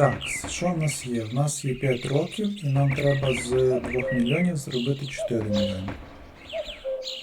Так, що в нас є? В нас є 5 років, і нам треба з 2 мільйонів зробити 4 мільйони.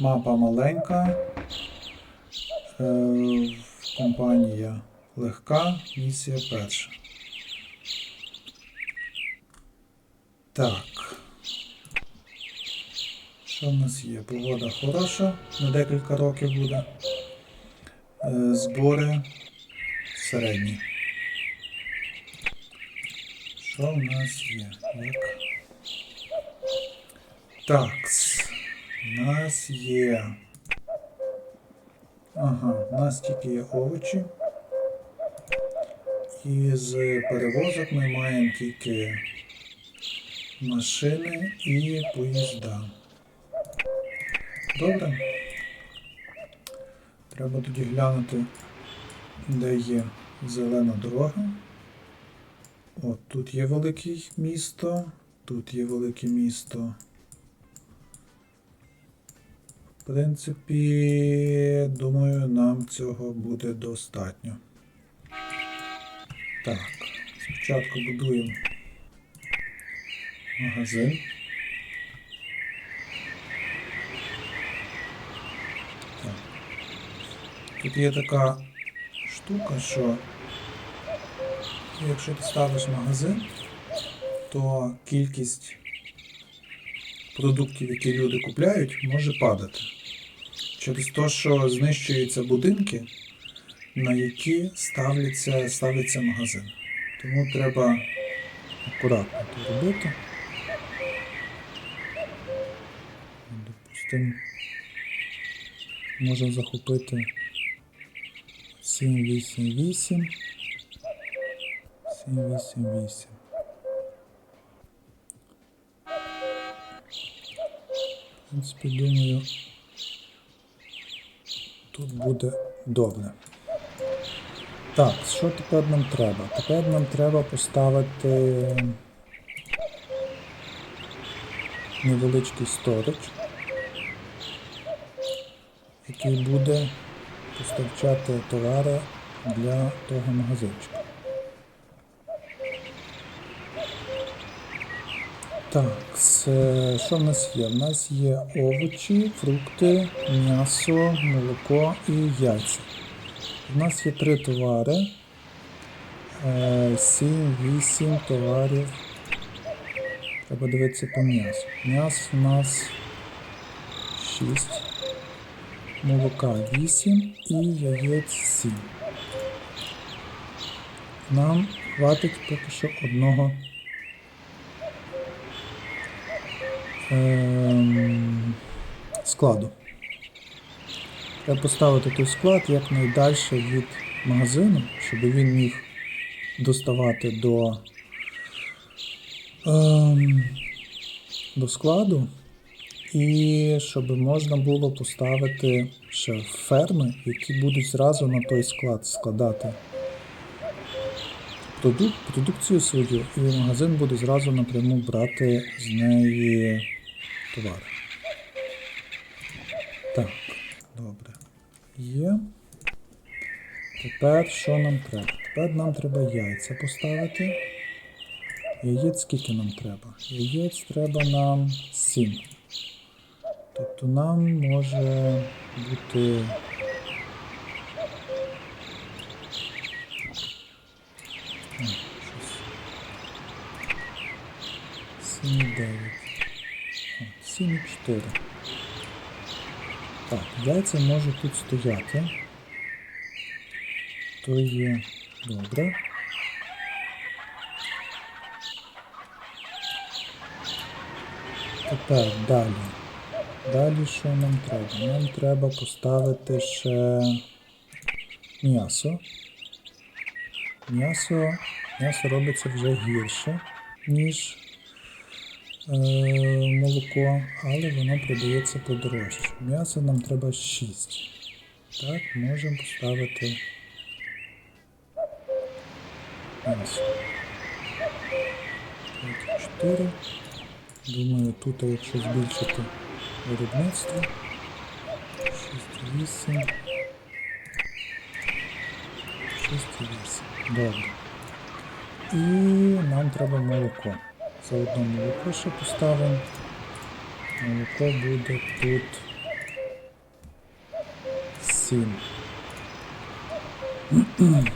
Мапа маленька. Е, компанія легка, місія перша. Так. Що в нас є? Погода хороша, на декілька років буде. Е, збори середні. Що в нас є? Як? Так. У нас є. Ага, у нас тільки є овочі. І з перевозок ми маємо тільки машини і поїзда. Добре. Треба тоді глянути, де є зелена дорога. От тут є велике місто, тут є велике місто. В принципі, думаю, нам цього буде достатньо. Так, спочатку будуємо магазин. Тут є така штука, що якщо ти ставиш магазин, то кількість продуктів, які люди купляють, може падати. Через те, що знищуються будинки, на які ставляться, ставиться магазин. Тому треба акуратно це робити. Допустимо, можемо захопити 788. 788. В принципі, думаю, тут буде добре. Так, що тепер нам треба? Тепер нам треба поставити невеличкий сторож, який буде поставчати товари для того магазинчика. Так, що в нас є? В нас є овочі, фрукти, м'ясо, молоко і яйця. У нас є три товари. 7-8 товарів. Треба дивитися по м'ясу. М'ясо у нас 6, молока 8 і яєць 7. Нам хватить поки що одного складу. Треба поставити той склад якнайдальше від магазину, щоб він міг доставати до, ем, до складу. І щоб можна було поставити ще ферми, які будуть зразу на той склад складати продукцію свою, і магазин буде зразу напряму брати з неї товари. Так, добре. Є. Тепер що нам треба? Тепер нам треба яйця поставити. Яєць скільки нам треба? Яєць треба нам 7. Тобто нам може бути. Сім 9. 7,4. Так, яйця можуть тут стояти. То є добре. Тепер далі. Далі що нам треба? Нам треба поставити ще м'ясо. М'ясо, м'ясо робиться вже гірше, ніж молоко, але воно продається подорожче. М'ясо нам треба 6. Так, можемо поставити м'ясо. 4. Думаю, тут, якщо збільшити виробництво, 6, 8. 6 і 8. Добре. І нам треба молоко. Заодно молоко ще поставимо. Молоко буде тут 7.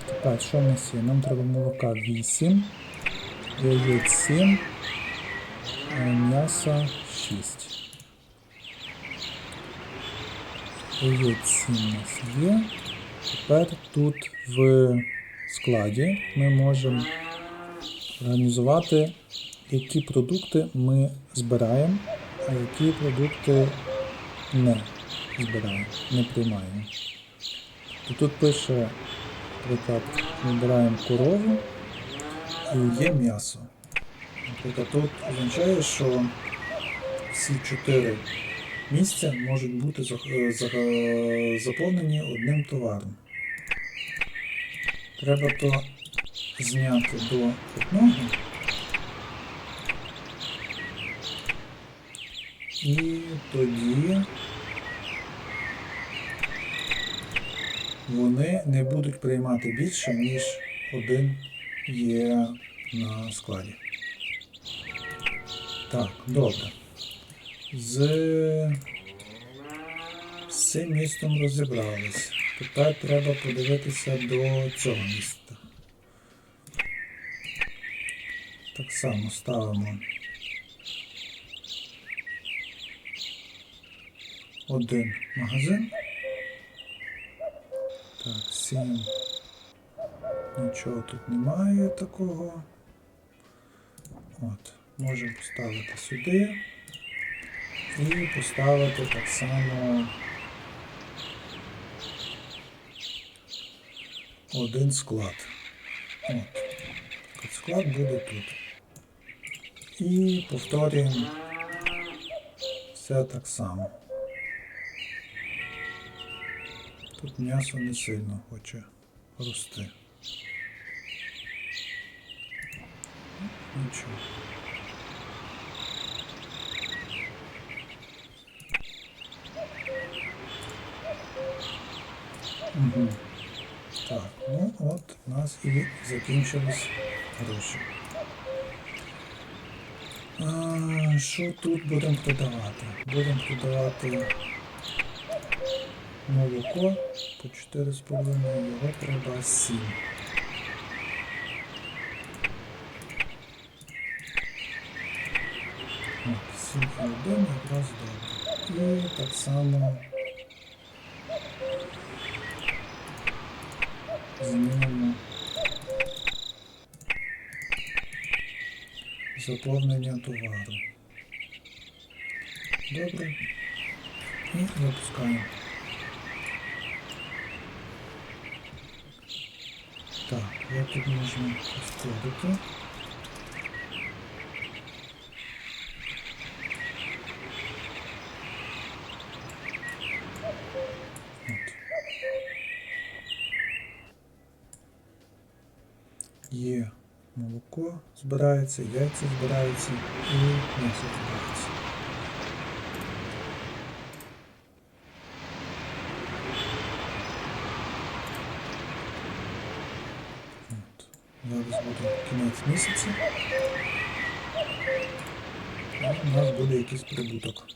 Тепер що в нас є? Нам треба молока 8, яєць 7, а м'яса 6. Яєць 7 у нас є. Тепер тут в складі ми можемо організувати, які продукти ми збираємо, а які продукти не збираємо, не приймаємо. То тут пише, наприклад, ми збираємо корову і є м'ясо. Наприклад, тут означає, що всі чотири місця можуть бути заповнені одним товаром. Треба то зняти до одного. І тоді вони не будуть приймати більше, ніж один є на складі. Так, добре. З, цим містом розібрались. Тепер треба подивитися до цього міста. Так само ставимо один магазин. Так, сім. Нічого тут немає такого. От, можемо поставити сюди. І поставити так само один склад. От Склад буде тут. І повторюємо все так само. Тут м'ясо не сильно хоче рости. Нічого. Угу. Так, ну от у нас і закінчились гроші. А, що тут будемо продавати? Будемо продавати молоко по 4,5, його треба 7. От, 7 і 1 якраз добре. І так само змінимо заповнення товару. Добре. І запускаємо. Так, я тут можна ускорити. Є молоко збирається, яйця збираються і м'ясо збирається. От. Зараз буде кінець місяця. І у нас буде якийсь прибуток.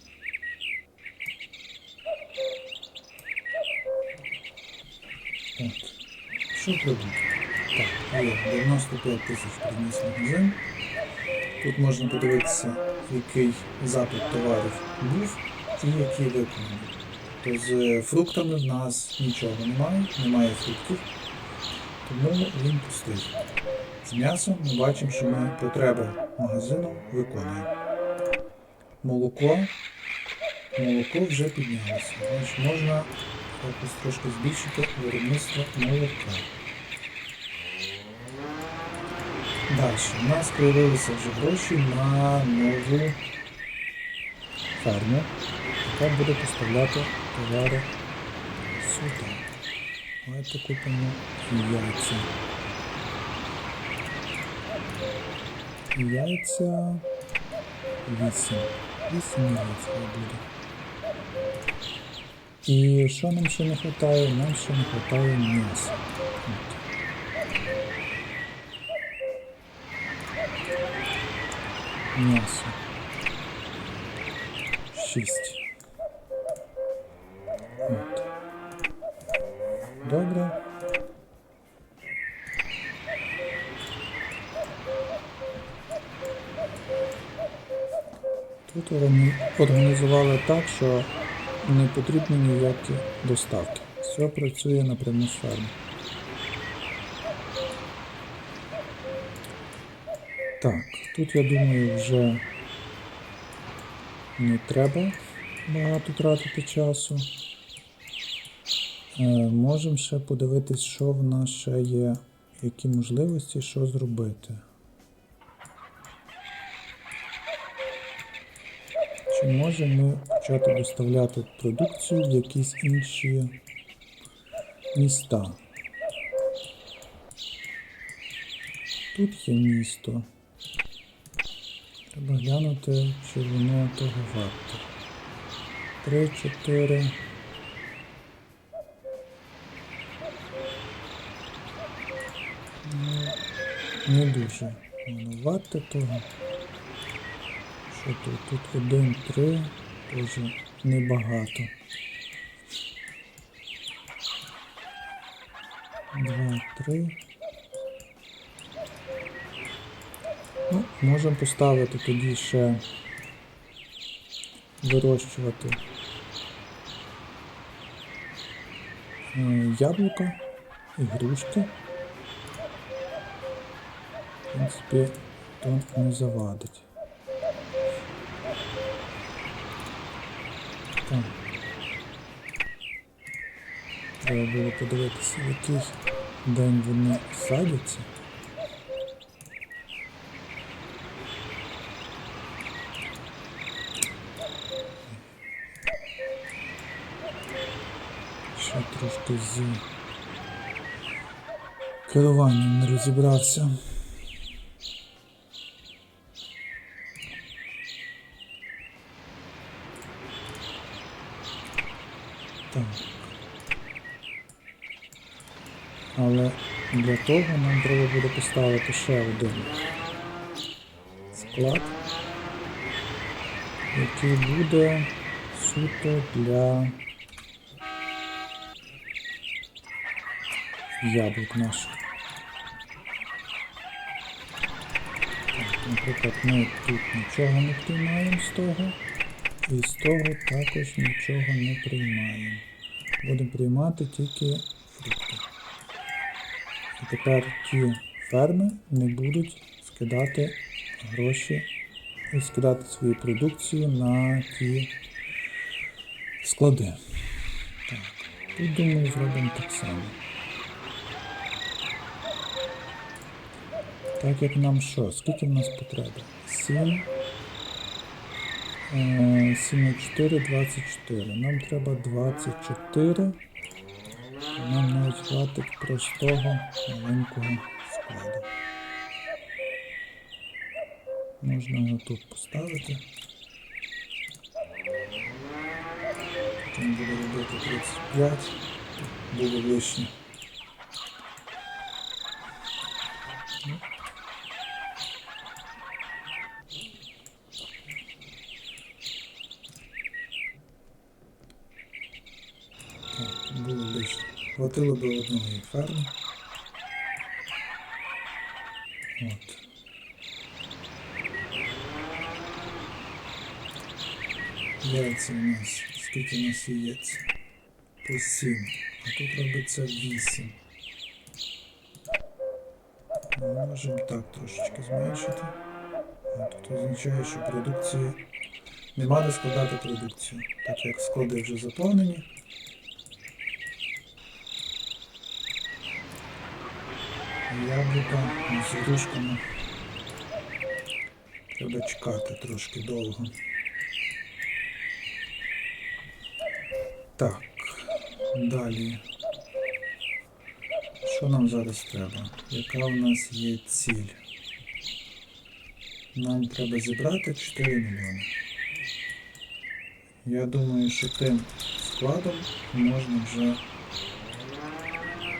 От. Що прибуток? Так, є 95 тисяч приніс магазин. Тут можна подивитися, який запит товарів був і який виконаний. То з фруктами в нас нічого немає, немає фруктів, тому він пустий. З м'ясом ми бачимо, що ми потреби магазину виконуємо. Молоко. Молоко вже піднялося. Значить, можна якось трошки збільшити виробництво молока. Далі. У нас з'явилися вже гроші на нову ферму, яка буде поставляти товари сюди. Давайте купимо яйця. Яйця 8. 8 яйць хай буде. І що нам ще не вистачає? Нам ще не вистачає м'яса. От. М'ясо. 6. Організували так, що не потрібні ніякі доставки. Все працює напряму з ферми. Так, тут я думаю вже не треба багато тратити часу. Е, можемо ще подивитись, що в нас ще є, які можливості, що зробити. Чи можемо почати доставляти продукцію в якісь інші міста? Тут є місто. Треба глянути, чи воно того варто. Три, чотири. Ну, не дуже воно варте того. Що тут? Один, три, теж небагато. Два, три. Ну, можемо поставити тоді ще вирощувати е, яблука і грушки. В принципі, то не завадить. Треба було подивитися, в який день вони садяться. Ще трошки з керуванням не розібрався. Так. Але для того нам треба буде поставити ще один склад, який буде суто для яблук наших. Наприклад, ми тут нічого не приймаємо з того, і з того також нічого не приймаємо. Будемо приймати тільки фрукти. І тепер ті ферми не будуть скидати гроші і скидати свою продукцію на ті склади. Так, тут думаю зробимо так само. Так як нам що? Скільки в нас потреби? 7. 7 на 4, 24. Нам треба 24. Нам не хватить простого маленького складу. Можна його тут поставити. Потім буде робити 35. Буде лишнє. Так, було лишнє. Хватило би одної ферми. От. Яйця у нас. Скільки у нас яєць? По 7. А тут робиться 8. Ми можемо так трошечки зменшити. Тут означає, що продукції нема де складати продукцію, так як склади вже заповнені. Яблука з грушками. Треба чекати трошки довго. Так, далі. Що нам зараз треба? Яка у нас є ціль? Нам треба зібрати 4 мільйони. Я думаю, що тим складом можна вже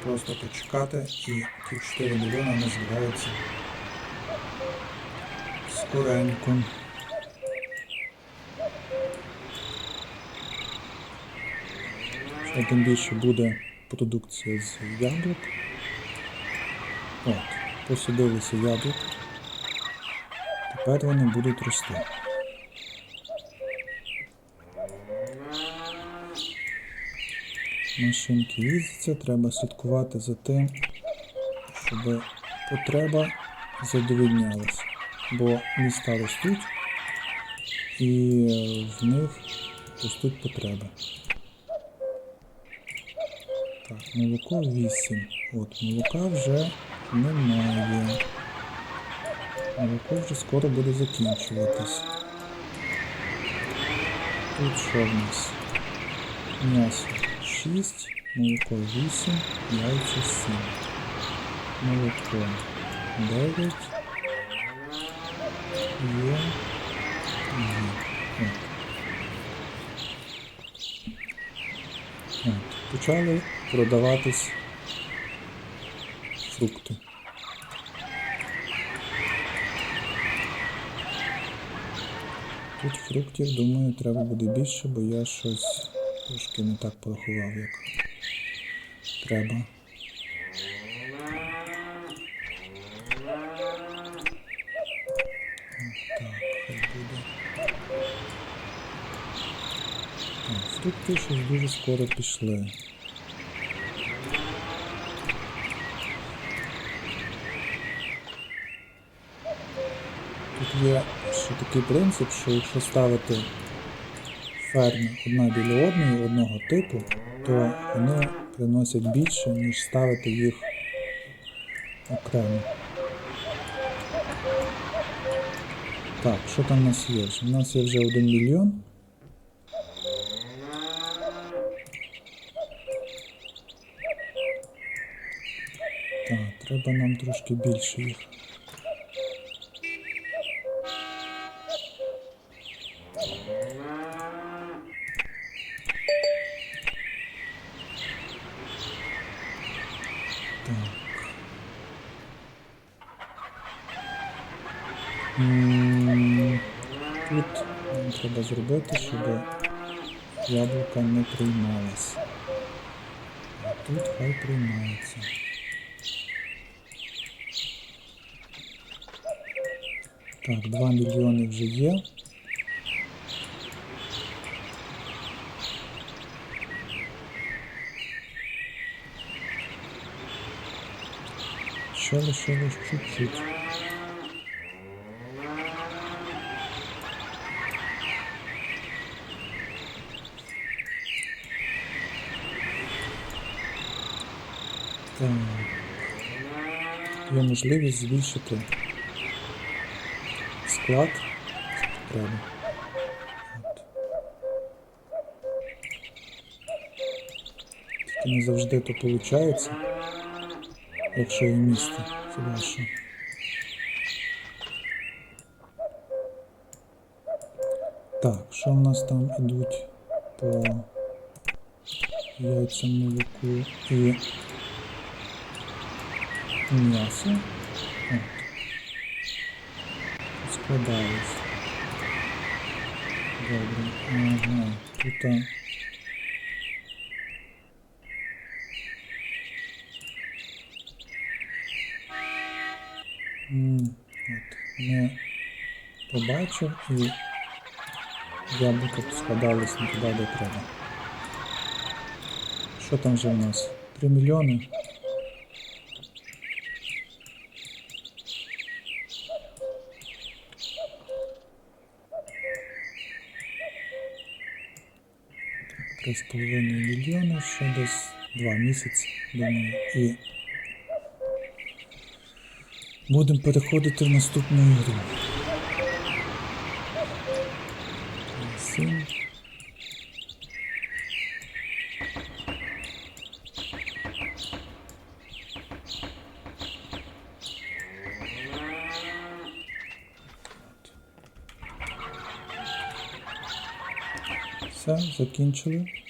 просто почекати і ті 4 мільйони не збираються скоренько. Ще тим більше буде продукція з яблук. От, посадилися яблук. Тепер вони будуть рости. Машинки їздяться, треба слідкувати за тим, щоб потреба задовільнялась. Бо міста ростуть і в них ростуть потреби. Так, молоко 8. От, молока вже немає. Молоко вже скоро буде закінчуватись. Тут що в нас? М'ясо 6, молоко 8, яйця 7. Молоко 9. Є. Є. Почали продаватись фрукти. Тут фруктів, думаю, треба буде більше, бо я щось трошки не так порахував, як треба. Фрукти щось дуже скоро пішли. Тут є ще такий принцип, що якщо ставити ферми одна біля одної одного типу, то вони приносять більше, ніж ставити їх окремо. Так, що там у нас є? У нас є вже 1 мільйон. Так, треба нам трошки більше їх. Тут нам треба зробити, щоб яблука не приймалась. А тут хай приймається. Так, 2 мільйони вже є. Ще лишилось чуть-чуть. Є можливість збільшити склад треба. Тільки не завжди то виходить, якщо є місце, це ваше. Так, що в нас там ідуть по яйцям молоку і м'ясо. От. Складались. Добре. Ага. Тут. От. Не побачив і яблука складались не туди, де треба. Що там вже в нас? 3 мільйони? Три з половиною мільйони, ще десь два місяці, думаю, і будемо переходити в наступну ігру. Все, закінчили.